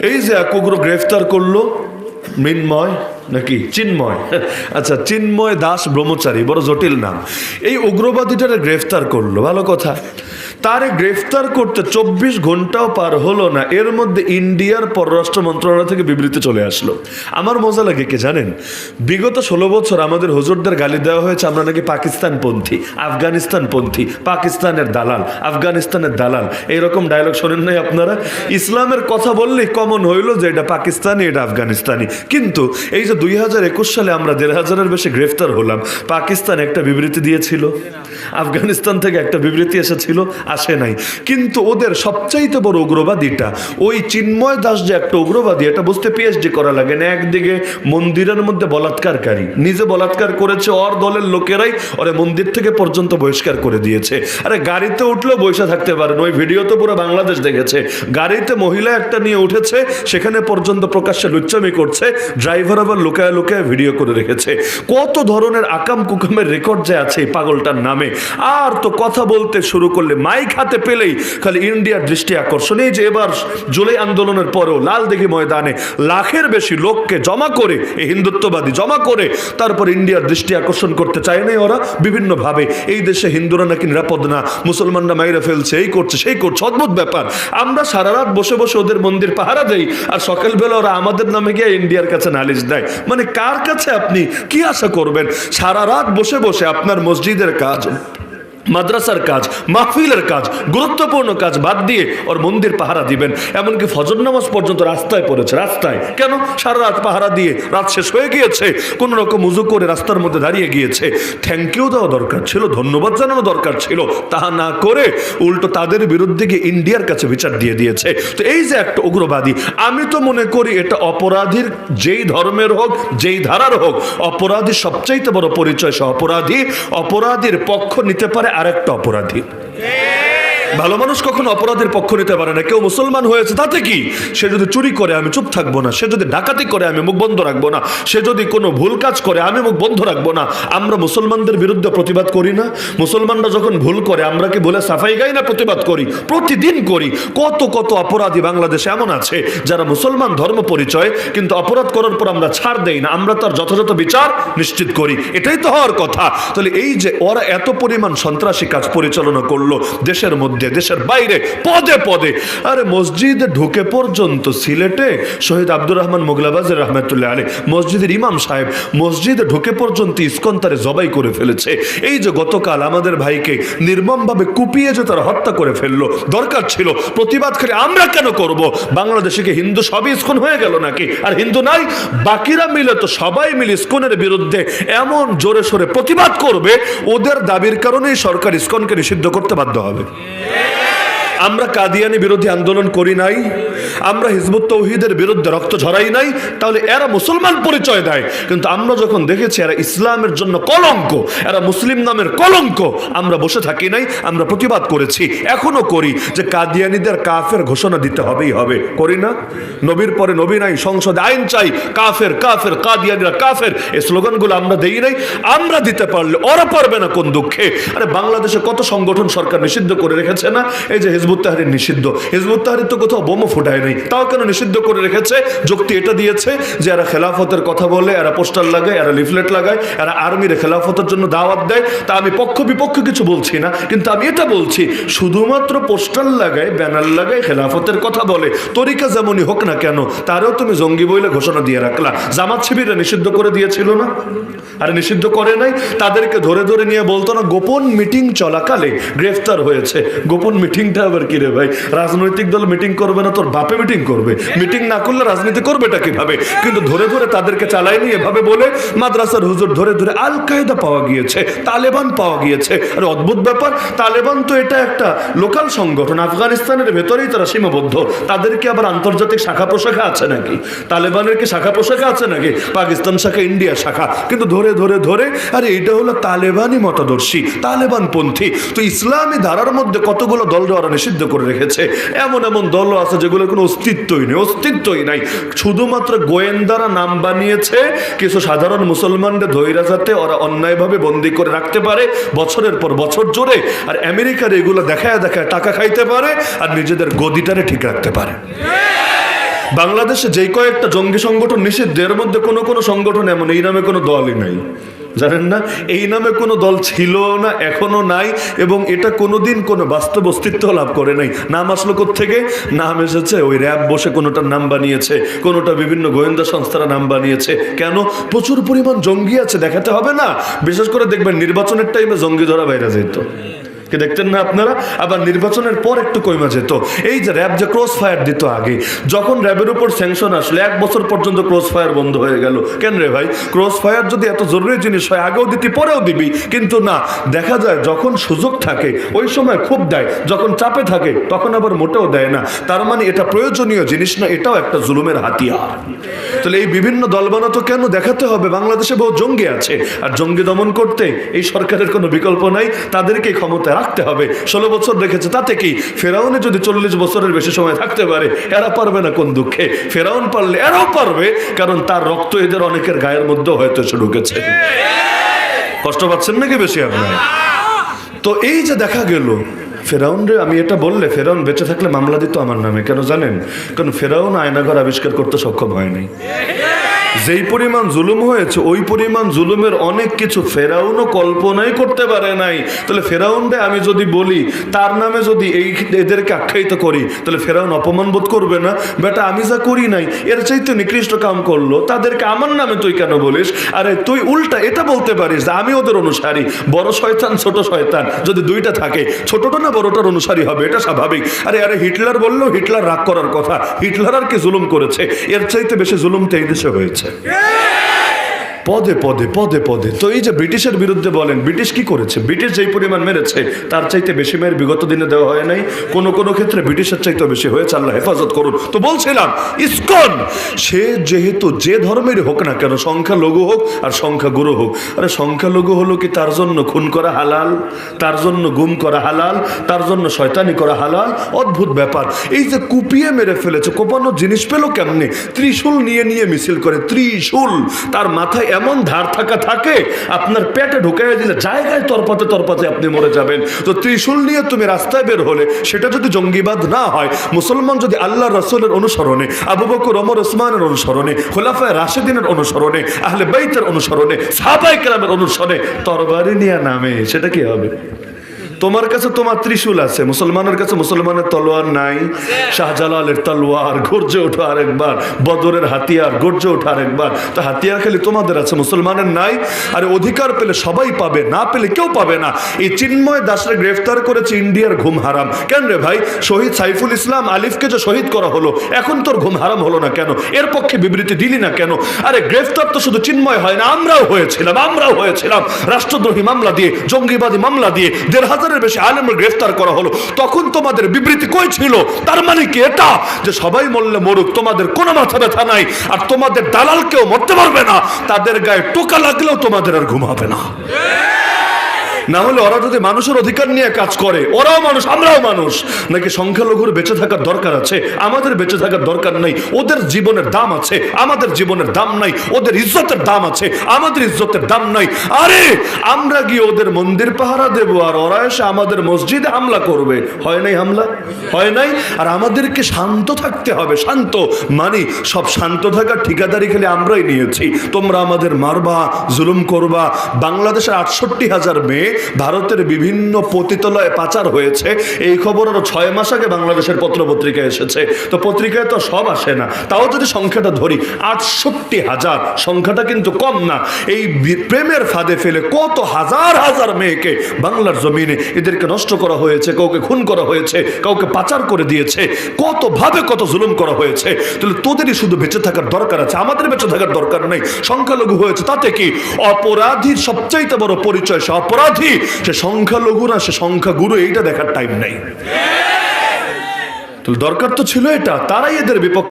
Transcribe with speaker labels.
Speaker 1: এই যে এক উগ্র গ্রেফতার করল, মৃন্ময় নাকি চিন্ময়? আচ্ছা চিন্ময় দাস ব্রহ্মচারী, বড় জটিল নাম। এই উগ্রবাদীটারে গ্রেফতার করল, ভালো কথা। তারে গ্রেফতার করতে চব্বিশ ঘন্টাও পার হলো না। এর মধ্যে ইন্ডিয়ার পররাষ্ট্র মন্ত্রণালয় থেকে বিবৃতি চলে আসলো। আমার মজা লাগে কে জানেন? বিগত ষোলো বছর আমাদের হুজুরদের গালি দেওয়া হয়েছে, আমরা নাকি পাকিস্তানপন্থী, আফগানিস্তানপন্থী, পাকিস্তানের দালাল, আফগানিস্তানের দালাল। এইরকম ডায়লগ শোনেন নাই আপনারা? ইসলামের কথা বললেই কমন হইল যে এটা পাকিস্তানি, এটা আফগানিস্তানি। কিন্তু এই যে দুই হাজার একুশ সালে আমরা দেড় হাজারের বেশি গ্রেফতার হলাম, পাকিস্তান একটা বিবৃতি দিয়েছিল, আফগানিস্তান থেকে একটা বিবৃতি এসেছিল আসে নাই। কিন্তু ওদের সবচাইতে বড় উগ্রবাদীটা, ওই চিন্ময় দাস যে একটা উগ্রবাদী, এটা বুঝতে পিএইচডি করা লাগে না। একদিকে মন্দিরের মধ্যে বলাৎকারকারী, নিজে বলাৎকার করেছে ওর দলের লোকেরাই, ওরে মন্দির থেকে পর্যন্ত বহিষ্কার করে দিয়েছে। আরে গাড়িতে উঠলেও বসে থাকতে পারেন, ওই ভিডিও তো পুরো বাংলাদেশ দেখেছে। গাড়িতে মহিলা একটা নিয়ে উঠেছে, সেখানে পর্যন্ত প্রকাশ্যে লুচ্চামি করছে, ড্রাইভার আবার লুকায় লুকায় ভিডিও করে রেখেছে। কত ধরনের আকাম কুকামের রেকর্ড যে আছে এই পাগলটার নামে। আর তো কথা বলতে শুরু করলে মাইক হাতে পেলেই খালি ইন্ডিয়ার দৃষ্টি আকর্ষণ। এই যে এবার জুলাই আন্দোলনের পরেও লাল দিঘি ময়দানে লাখের বেশি লোককে জমা করে, এই হিন্দুত্ববাদী জমা করে তারপর ইন্ডিয়ার দৃষ্টি আকর্ষণ করতে চায় নাই ওরা বিভিন্নভাবে। এই দেশে হিন্দুরা নাকি নিরাপদ না, মুসলমানরা মাইরে ফেলছে, এই করছে, সেই করছে, অদ্ভুত ব্যাপার। আমরা সারা রাত বসে বসে ওদের মন্দির পাহারা দেই আর সকালবেলা ওরা আমাদের নামে গিয়ে ইন্ডিয়ার কাছে নালিশ দেয়। মানে কার কাছে আপনি কি আশা করবেন? সারা রাত বসে বসে আপনার মসজিদের কাজ মাদ্রাসার কাজ, মাহফিলের কাজ, গুরুত্বপূর্ণ কাজ বাদ দিয়ে ওর মন্দির পাহারা দিবেন। এমনকি ফজর নামাজ পর্যন্ত রাস্তায় পড়েছে। রাস্তায়? কেন? সারা রাত পাহারা দিয়ে রাত শেষ হয়ে গিয়েছে। কোন রকম উজু করে রাস্তার মধ্যে দাঁড়িয়ে গিয়েছে। থ্যাংক ইউ দেওয়া দরকার ছিল, ধন্যবাদ জানানো দরকার ছিল। তাহা না করে উল্টো তাদের বিরুদ্ধে গিয়ে ইন্ডিয়ার কাছে বিচার দিয়ে দিয়েছে। তো এই যে একটা উগ্রবাদী, আমি তো মনে করি এটা অপরাধীর যেই ধর্মের হোক, যেই ধারার হোক অপরাধী সবচাইতে বড় পরিচয় সহ অপরাধী। অপরাধীর পক্ষ নিতে পারে আরেকটা অপরাধী। ভালো মানুষ কখনো অপরাধের পক্ষ নিতে পারে না। কেউ মুসলমান হয়েছে, তাতে কি? সে যদি চুরি করে, আমি চুপ থাকব না। সে যদি ডাকাতি করে, আমি মুখ বন্ধ রাখব না। সে যদি কোনো ভুল কাজ করে, আমি মুখ বন্ধ রাখব না। আমরা মুসলমানদের বিরুদ্ধে প্রতিবাদ করি না। মুসলমানরা যখন ভুল করে, আমরা কি বলে সাফাই গাই না প্রতিবাদ করি? প্রতিদিন করি। কত কত অপরাধী বাংলাদেশে এমন আছে, যারা মুসলমান ধর্ম পরিচয়, কিন্তু অপরাধ করার পর আমরা ছাড় দেই না। আমরা তার যথাযথ বিচার নিশ্চিত করি। এটাই তো হওয়ার কথা। তাহলে এই যে ওরা এত পরিমাণ সন্ত্রাসী কাজ পরিচালনা করল দেশের মধ্যে দেশের বাইরে, পদে পদে। আরে মসজিদে ঢুকে পর্যন্ত সিলেটে শহীদ আব্দুর রহমান মোগলাবাজের রহমতুল্লাহ আলী মসজিদের ইমাম সাহেব মসজিদে ঢুকে পর্যন্ত ইস্কন তারে জবাই করে ফেলেছে। এই যে গতকাল আমাদের ভাইকে নির্মমভাবে কুপিয়ে যে তারা হত্যা করে ফেলল, দরকার ছিল, প্রতিবাদ করে আমরা কেন করব? বাংলাদেশে কি হিন্দু সবই ইস্কন হয়ে গেল নাকি? আর হিন্দু নাই? বাকিরা মিলে তো সবাই মিলে ইস্কনের বিরুদ্ধে এমন জোরে সোরে প্রতিবাদ করবে, ওদের দাবির কারণেই সরকার ইস্কনকে নিষিদ্ধ করতে বাধ্য হবে। আমরা কাদিয়ানি বিরোধী আন্দোলন করি নাই, আমরা হিজবুত তৌহিদের বিরুদ্ধে রক্ত ঝরাই নাই, তাহলে এরা মুসলমান পরিচয় দেয়। কিন্তু আমরা যখন দেখেছি এরা ইসলামের জন্য কলঙ্ক, এরা মুসলিম নামের কলঙ্ক, আমরা বসে থাকি নাই, আমরা প্রতিবাদ করেছি, এখনও করি যে কাদিয়ানিদের কাফের ঘোষণা দিতে হবেই হবে। করি না? নবীর পরে নবী নাই, সংসদে আইন চাই, কাফের কাফের, কাদিয়ানিরা কাফের, এই স্লোগানগুলো আমরা দেই নাই, আমরা দিতে পারলে ওরা পারবে না কোন দুঃখে। আরে বাংলাদেশে কত সংগঠন সরকার নিষিদ্ধ করে রেখেছে না? এই যে হিজবুত তাহারির নিষিদ্ধ। হিজবুত তাহারির তো কোথাও বোমা ফুটায় নাই। তাও কেন নিষিদ্ধ করে রেখেছে? যুক্তি এটা দিয়েছে যে এরা খেলাফতের কথা বলে, এরা পোস্টার লাগায়, এরা লিফলেট লাগায়, এরা আর্মির খেলাফতের জন্য দাওয়াত দেয়। তা আমি পক্ষ বিপক্ষ কিছু বলছি না, কিন্তু আমি এটা বলছি, শুধুমাত্র পোস্টার লাগায়, ব্যানার লাগায় খেলাফতের কথা বলে। তরিকা যেমনই হোক না কেন, তারও তুমি জঙ্গি বইলে ঘোষণা দিয়ে রাখলা। জামাত শিবিরা নিষিদ্ধ করে দিয়েছিল না? আর নিষিদ্ধ করে নাই? তাদেরকে ধরে ধরে নিয়ে বলতো না, গোপন মিটিং চলাকালে গ্রেফতার হয়েছে। গোপন মিটিংটা আবার কি রে ভাই? রাজনৈতিক দল মিটিং করবে না, তোর বাপে মিটিং করবে। মিটিং না করলে রাজনীতি করবেটা কীভাবে? কিন্তু ধরে ধরে তাদেরকে চালায়নি এভাবে বলে, মাদ্রাসার হুজুর ধরে ধরে আল কায়দা পাওয়া গিয়েছে, তালেবান পাওয়া গিয়েছে। আর অদ্ভুত ব্যাপার। তালেবান তো এটা একটা লোকাল সংগঠন, আফগানিস্তানের ভেতরেই তারা সীমাবদ্ধ। তাদেরকে আবার আন্তর্জাতিক শাখা প্রশাখা আছে নাকি? তালেবানের কি শাখা প্রশাখা আছে নাকি? পাকিস্তান শাখা, ইন্ডিয়া শাখা। কিন্তু ধরে ধরে ধরে, আরে এটা হলো তালেবানি মতাদর্শী তালেবান পন্থী তো ইসলামী ধারার মধ্যে কতগুলো দল ওরা নিষিদ্ধ করে রেখেছে। এমন এমন দল আছে যেগুলোর কোনো অস্তিত্বই নেই, অস্তিত্বই নাই। শুধুমাত্র গোয়েন্দারা নাম বানিয়েছে, কিছু সাধারণ মুসলমানদের ধৈরা যাতে ওরা অন্যায়ভাবে বন্দি করে রাখতে পারে বছরের পর বছর জোরে আর আমেরিকার এগুলো দেখায় দেখায় টাকা খাইতে পারে আর নিজেদের গদিটারে ঠিক রাখতে পারে। বাংলাদেশে যেই কয়েকটা জঙ্গি সংগঠন নিষিদ্ধ, এর মধ্যে কোনো কোনো সংগঠন এমন, এই নামে কোনো দলই নাই। জানেন না? এই নামে কোনো দল ছিল না এখনও নাই, এবং এটা কোনোদিন কোনো বাস্তব অস্তিত্ব লাভ করে নাই। নাম আসলো থেকে নাম এসেছে, ওই র্যাব বসে কোনোটার নাম বানিয়েছে, কোনোটা বিভিন্ন গোয়েন্দা সংস্থারা নাম বানিয়েছে। কেন? প্রচুর পরিমাণ জঙ্গি আছে, দেখাতে হবে না। বিশেষ করে দেখবেন, নির্বাচনের টাইমে জঙ্গি ধরা বাইরে যেত। কি দেখতেন না আপনারা? আবার নির্বাচনের পর একটু কইমা যেত। এই যে র্যাব যে ক্রস ফায়ার দিত আগে, যখন র্যাবের উপর স্যাংশন আসলে, এক বছর পর্যন্ত ক্রস ফায়ার বন্ধ হয়ে গেল। কেন রে ভাই? ক্রস ফায়ার যদি এত জরুরি জিনিস হয়, আগেও দিতি, পরেও দিবি। কিন্তু না, দেখা যায় যখন সুযোগ থাকে, ওই সময় খুব দেয়। যখন চাপে থাকে, তখন আবার মোটেও দেয় না। তার মানে এটা প্রয়োজনীয় জিনিস না, এটাও একটা জুলুমের হাতিয়ার। তাহলে এই বিভিন্ন দল বানাতো কেন দেখাতে হবে? বাংলাদেশে বহু জঙ্গি আছে। আর জঙ্গি দমন করতে এই সরকারের কোনো বিকল্প নাই। তাদেরকে ক্ষমতায় রাখতে হবে। ষোলো বছর রেখেছে, তাতে কি? ফেরাউনে যদি চল্লিশ বছরের বেশি সময় থাকতে পারে, এরা পারবে না কোন দুঃখে? ফেরাউন পারলে এরাও পারবে, কারণ তার রক্ত এদের অনেকের গায়ের মধ্যেও হয়তো এসে ঢুকেছে। কষ্ট পাচ্ছেন নাকি বেশি আপনার? তো এই যে দেখা গেল ফেরাউন রে আমি এটা বললে, ফেরাউন বেঁচে থাকলে মামলা দিত আমার নামে। কেন জানেন? কারণ ফেরাউন আয়নাঘর আবিষ্কার করতে সক্ষম হয়নি। যেই পরিমাণ জুলুম হয়েছে, ওই পরিমাণ জুলুমের অনেক কিছু ফেরাউনও কল্পনাই করতে পারে নাই। তাহলে ফেরাউন রে, আমি যদি বলি, তার নামে যদি এই এদেরকে আখ্যায়িত করি, তাহলে ফেরাউন অপমান বোধ করবে না? বেটা, আমি যা করি নাই, এর চাইতে নিকৃষ্ট কাম করল, তাদেরকে আমার নামে তুই কেন বলিস? আরে, তুই উল্টা এটা বলতে পারিস যে আমি ওদের অনুসারী। বড় শয়তান, ছোট শয়তান, যদি দুইটা থাকে, ছোটটা না বড়টার অনুসারী হবে, এটা স্বাভাবিক। আরে আরে, হিটলার বললেও হিটলার রাগ করার কথা। হিটলার আর কি জুলুম করেছে? এর চাইতে বেশি জুলুম এই দেশে হয়েছে। Cristo. পদে পদে পদে পদে। তো এই যে ব্রিটিশের বিরুদ্ধে বলেন, ব্রিটিশ কি করেছে? ব্রিটিশ যেই পরিমাণ মেরেছে, তার চাইতে বেশি মেয়ের বিগত দিনে দেওয়া হয় নাই। কোনো কোনো ক্ষেত্রে ব্রিটিশের চাইতে বেশি হয়েছে। আল্লাহ হেফাজত করুন। তো বলছিলাম, ইসকন, সে যেহেতু যে ধর্মের হোক না কেন সংখ্যা লঘু হোক আর সংখ্যা গুরু হোক, আরে সংখ্যা লঘু হলো কি তার জন্য খুন করা হালাল, তার জন্য গুম করা হালাল, তার জন্য শয়তানি করা হালাল? অদ্ভুত ব্যাপার। এই যে কুপিয়ে মেরে ফেলেছে, কোপানো জিনিস পেল কেমনে? ত্রিশূল নিয়ে নিয়ে মিছিল করে, ত্রিশূল। তার মাথায় এমন ধার থাকা থাকে, আপনার পেটে ঢুকাইয়া দিলে জায়গায় তরপাতে তরপাতে আপনি মরে যাবেন। তো ত্রিশুল নিয়ে তুমি রাস্তায় বের হলে সেটা যদি জঙ্গিবাদ না হয়, মুসলমান যদি আল্লাহ রসুলের অনুসরণে, আবু বকর, ওমর, ওসমানের অনুসরণে, খোলাফায় রাশেদিনের অনুসরণে, আহলে বাইতের অনুসরণে সাহাবাই কেরামের অনুসরণে তরবারি নিয়ে নামে, সেটা কি হবে? তোমার কাছে তোমার ত্রিশূল আছে, মুসলমানের কাছে মুসলমানের তলোয়ার নাই, শাহজালালের তলোয়ার, গর্জে ওঠো আরেকবার, বদরের হাতিয়ার, গর্জে ওঠো আরেকবার। তো হাতিয়ার খালি তোমাদের আছে, মুসলমানের নাই, আর অধিকার পেলে সবাই পাবে, না পেলে কেউ পাবে না। এই চিন্ময় দাসরে গ্রেফতার করেছে ইন্ডিয়ার ঘুম হারাম। কেন রে ভাই? শহীদ সাইফুল ইসলাম আলিফকে যে শহীদ করা হলো, এখন তোর ঘুম হারাম হলো না কেন? এর পক্ষে বিবৃতি দিলি না কেন? আরে গ্রেফতার তো শুধু চিন্ময় হয় না, আমরাও হয়েছিলাম আমরাও হয়েছিলাম। রাষ্ট্রদ্রোহী মামলা দিয়ে, জঙ্গিবাদী মামলা দিয়ে, দেড় হাজার হাজারের বেশি আলেমের গ্রেফতার করা হলো, তখন তোমাদের বিবৃতি কই ছিল? তার মানে কি এটা? যে সবাই মরলে মরুক, তোমাদের কোনো মাথা ব্যথা নাই, আর তোমাদের দালাল কেউ মরতে পারবে না, তাদের গায়ে টোকা লাগলেও তোমাদের আর ঘুমাবে না। না হলে ওরা যদি মানুষের অধিকার নিয়ে কাজ করে, ওরাও মানুষ, আমরাও মানুষ। নাকি সংখ্যালঘুর বেঁচে থাকার দরকার আছে? আমাদের বেঁচে থাকার দরকার নাই। ওদের জীবনের দাম আছে, আমাদের জীবনের দাম নাই। ওদের ইজ্জতের দাম আছে, আমাদের ইজ্জতের দাম নাই। আরে, আমরা গিয়ে ওদের মন্দির পাহারা দেব আর ওরা এসে আমাদের মসজিদে হামলা করবে। হয় নাই হামলা? হয় নাই? আর আমাদেরকে শান্ত থাকতে হবে। শান্ত মানে সব শান্ত থাকার ঠিকাদারি খেলে আমরাই নিয়েছি। তোমরা আমাদের মারবা, জুলুম করবা। বাংলাদেশের আটষট্টি হাজার মেয়ে ভারতের বিভিন্ন পতিতলয়ে পাচার হয়েছে। এই খবর আরও ছয় মাস আগে বাংলাদেশের পত্র পত্রিকায় এসেছে। তো পত্রিকায় তো সব আসে না। তাও যদি সংখ্যাটা ধরি, আটষট্টি হাজার। সংখ্যাটা কিন্তু কম না। এই প্রেমের ফাঁদে ফেলে কত হাজার হাজার মেয়েকে বাংলার জমিনে এদেরকে নষ্ট করা হয়েছে, কাউকে খুন করা হয়েছে, কাউকে পাচার করে দিয়েছে কত ভাবে কত জুলুম করা হয়েছে। তাহলে তোদেরই শুধু বেঁচে থাকার দরকার আছে, আমাদের বেঁচে থাকার দরকার নেই। সংখ্যালঘু হয়েছে তাতে কি? অপরাধীর সবচাইতে বড় পরিচয় সে অপরাধী সে সংখ্যালঘু না, সে সংখ্যাগুরু, এইটা দেখার টাইম নাই। দরকার তো ছিল এটা, তারাই এদের বিপক্ষ